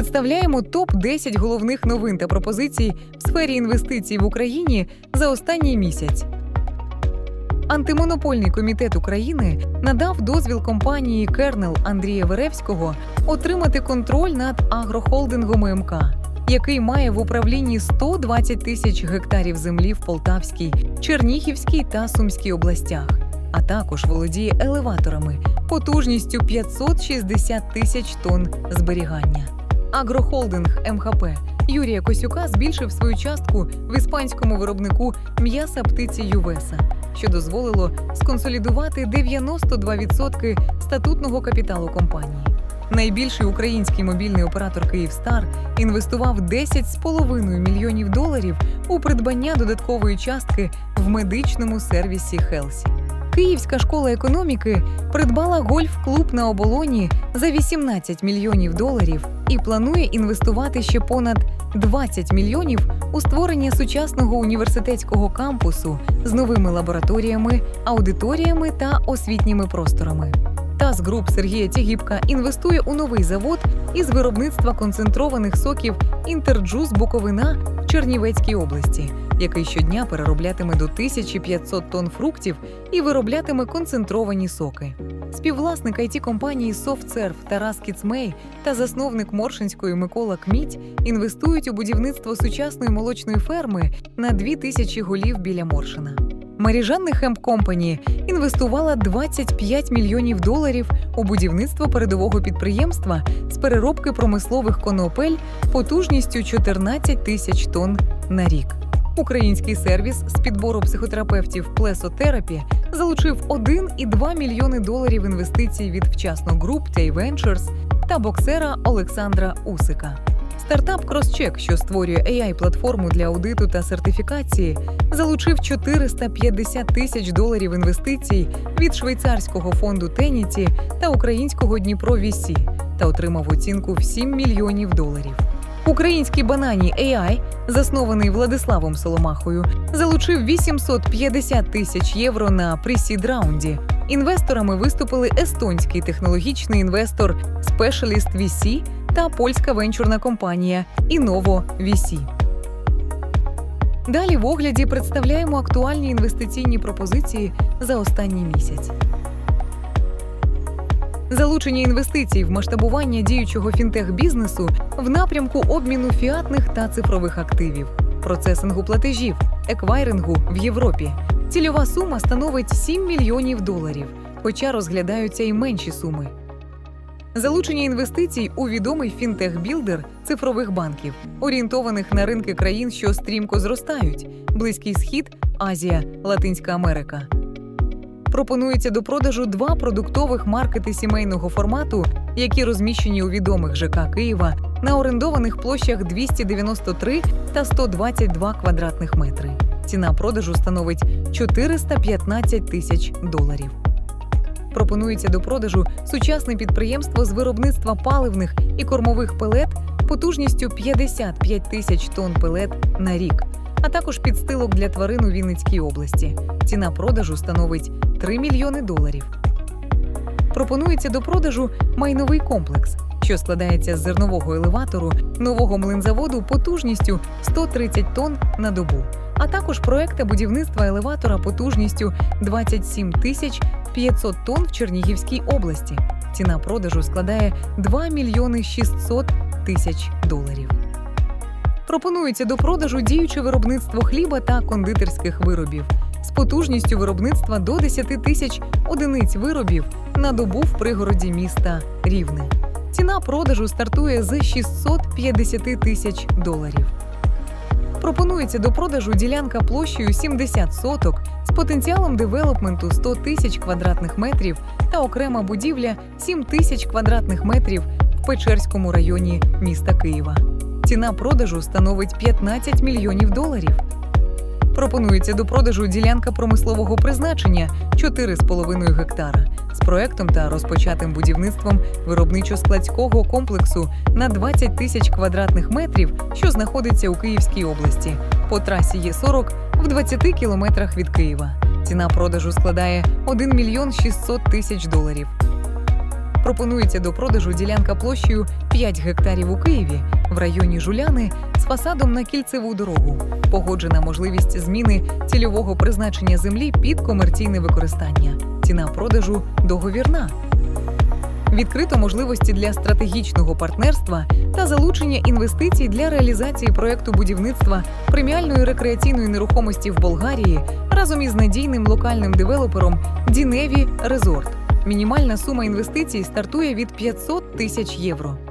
представляємо топ 10 головних новин та пропозицій в сфері інвестицій в Україні за останній місяць. Антимонопольний комітет України надав дозвіл компанії Кернел Андрія Веревського отримати контроль над агрохолдингом МК, який має в управлінні 120 тисяч гектарів землі в Полтавській, Чернігівській та Сумській областях, а також володіє елеваторами потужністю 560 тисяч тонн зберігання. Агрохолдинг МХП Юрія Косюка збільшив свою частку в іспанському виробнику м'яса птиці Ювеса, що дозволило сконсолідувати 92% статутного капіталу компанії. Найбільший український мобільний оператор Київстар інвестував 10,5 мільйонів доларів у придбання додаткової частки в медичному сервісі Хелсі. Київська школа економіки придбала гольф-клуб на оболоні за 18 мільйонів доларів і планує інвестувати ще понад 20 мільйонів у створення сучасного університетського кампусу з новими лабораторіями, аудиторіями та освітніми просторами. ТАС Груп Сергія Тігіпка інвестує у новий завод із виробництва концентрованих соків Інтерджус Буковина в Чернівецькій області, який щодня перероблятиме до 1500 тонн фруктів і вироблятиме концентровані соки. Співвласник it компанії SoftServe Тарас Кіцмей та засновник Моршинської Микола Кміть інвестують у будівництво сучасної молочної ферми на 2000 голів біля Моршина. Маріжанний Хемп Компані інвестувала 25 мільйонів доларів у будівництво передового підприємства з переробки промислових конопель потужністю 14 тисяч тонн на рік. Український сервіс з підбору психотерапевтів Плесотерапі залучив 1,2 мільйони доларів інвестицій від вчасно груп Tay Ventures та боксера Олександра Усика. Стартап CrossCheck, що створює AI-платформу для аудиту та сертифікації, залучив 450 тисяч доларів інвестицій від швейцарського фонду Теніті та українського Дніпро VC та отримав оцінку в 7 мільйонів доларів. Український банані AI, заснований Владиславом Соломахою, залучив 850 тисяч євро на присід раунді. Інвесторами виступили естонський технологічний інвестор Specialist VC та польська венчурна компанія Innovo VC. Далі в огляді представляємо актуальні інвестиційні пропозиції за останній місяць. Залучення інвестицій в масштабування діючого фінтех-бізнесу в напрямку обміну фіатних та цифрових активів, процесингу платежів, еквайрингу в Європі. Цільова сума становить 7 мільйонів доларів, хоча розглядаються й менші суми. Залучення інвестицій у відомий фінтех-білдер цифрових банків, орієнтованих на ринки країн, що стрімко зростають: Близький Схід, Азія, Латинська Америка. Пропонується до продажу два продуктових маркети сімейного формату, які розміщені у відомих ЖК Києва на орендованих площах 293 та 122 квадратних метри. Ціна продажу становить 415 тисяч доларів. Пропонується до продажу сучасне підприємство з виробництва паливних і кормових пелет потужністю 55 тисяч тонн пелет на рік, а також підстилок для тварин у Вінницькій області. Ціна продажу становить 3 мільйони доларів. Пропонується до продажу майновий комплекс, що складається з зернового елеватору, нового млинзаводу потужністю 130 тонн на добу, а також проекта будівництва елеватора потужністю 27 тисяч 500 тонн в Чернігівській області. Ціна продажу складає 2 мільйони 600 тисяч доларів. Пропонується до продажу діюче виробництво хліба та кондитерських виробів з потужністю виробництва до 10 тисяч одиниць виробів на добу в пригороді міста Рівне. Ціна продажу стартує з 650 тисяч доларів. Пропонується до продажу ділянка площею 70 соток з потенціалом девелопменту 100 тисяч квадратних метрів та окрема будівля 7 тисяч квадратних метрів в Печерському районі міста Києва. Ціна продажу становить 15 мільйонів доларів. Пропонується до продажу ділянка промислового призначення 4,5 гектара з проектом та розпочатим будівництвом виробничо-складського комплексу на 20 тисяч квадратних метрів, що знаходиться у Київській області по трасі Є40 в 20 кілометрах від Києва. Ціна продажу складає 1 мільйон 600 тисяч доларів. Пропонується до продажу ділянка площею 5 гектарів у Києві в районі Жуляни з фасадом на кільцеву дорогу. Погоджена можливість зміни цільового призначення землі під комерційне використання. Ціна продажу договірна. Відкрито можливості для стратегічного партнерства та залучення інвестицій для реалізації проекту будівництва преміальної рекреаційної нерухомості в Болгарії разом із надійним локальним девелопером Діневі Резорт. Мінімальна сума інвестицій стартує від 500 тисяч євро.